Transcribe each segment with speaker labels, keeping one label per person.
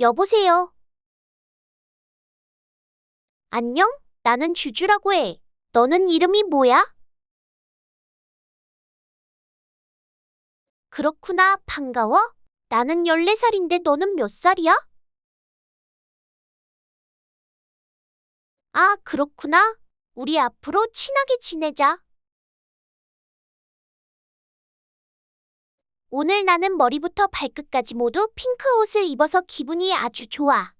Speaker 1: 여보세요. 안녕? 나는 주주라고 해. 너는 이름이 뭐야? 그렇구나. 반가워. 나는 14살인데 너는 몇 살이야? 아, 그렇구나. 우리 앞으로 친하게 지내자. 오늘 나는 머리부터 발끝까지 모두 핑크 옷을 입어서 기분이 아주 좋아.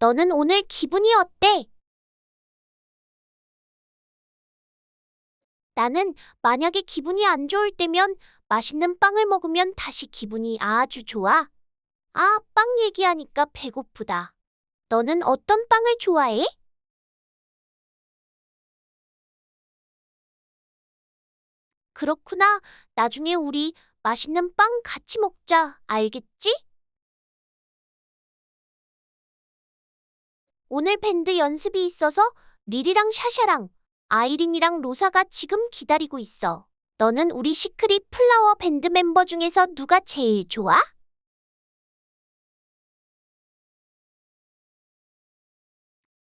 Speaker 1: 너는 오늘 기분이 어때? 나는 만약에 기분이 안 좋을 때면 맛있는 빵을 먹으면 다시 기분이 아주 좋아. 아, 빵 얘기하니까 배고프다. 너는 어떤 빵을 좋아해? 그렇구나. 나중에 우리 맛있는 빵 같이 먹자. 알겠지? 오늘 밴드 연습이 있어서 리리랑 샤샤랑 아이린이랑 로사가 지금 기다리고 있어. 너는 우리 시크릿 플라워 밴드 멤버 중에서 누가 제일 좋아?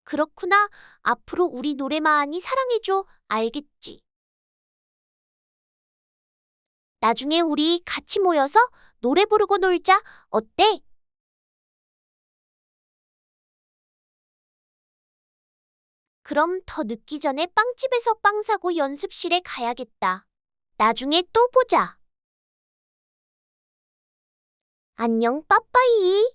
Speaker 1: 그렇구나. 앞으로 우리 노래 많이 사랑해줘. 알겠지? 나중에 우리 같이 모여서 노래 부르고 놀자. 어때? 그럼 더 늦기 전에 빵집에서 빵 사고 연습실에 가야겠다. 나중에 또 보자. 안녕, 빠빠이.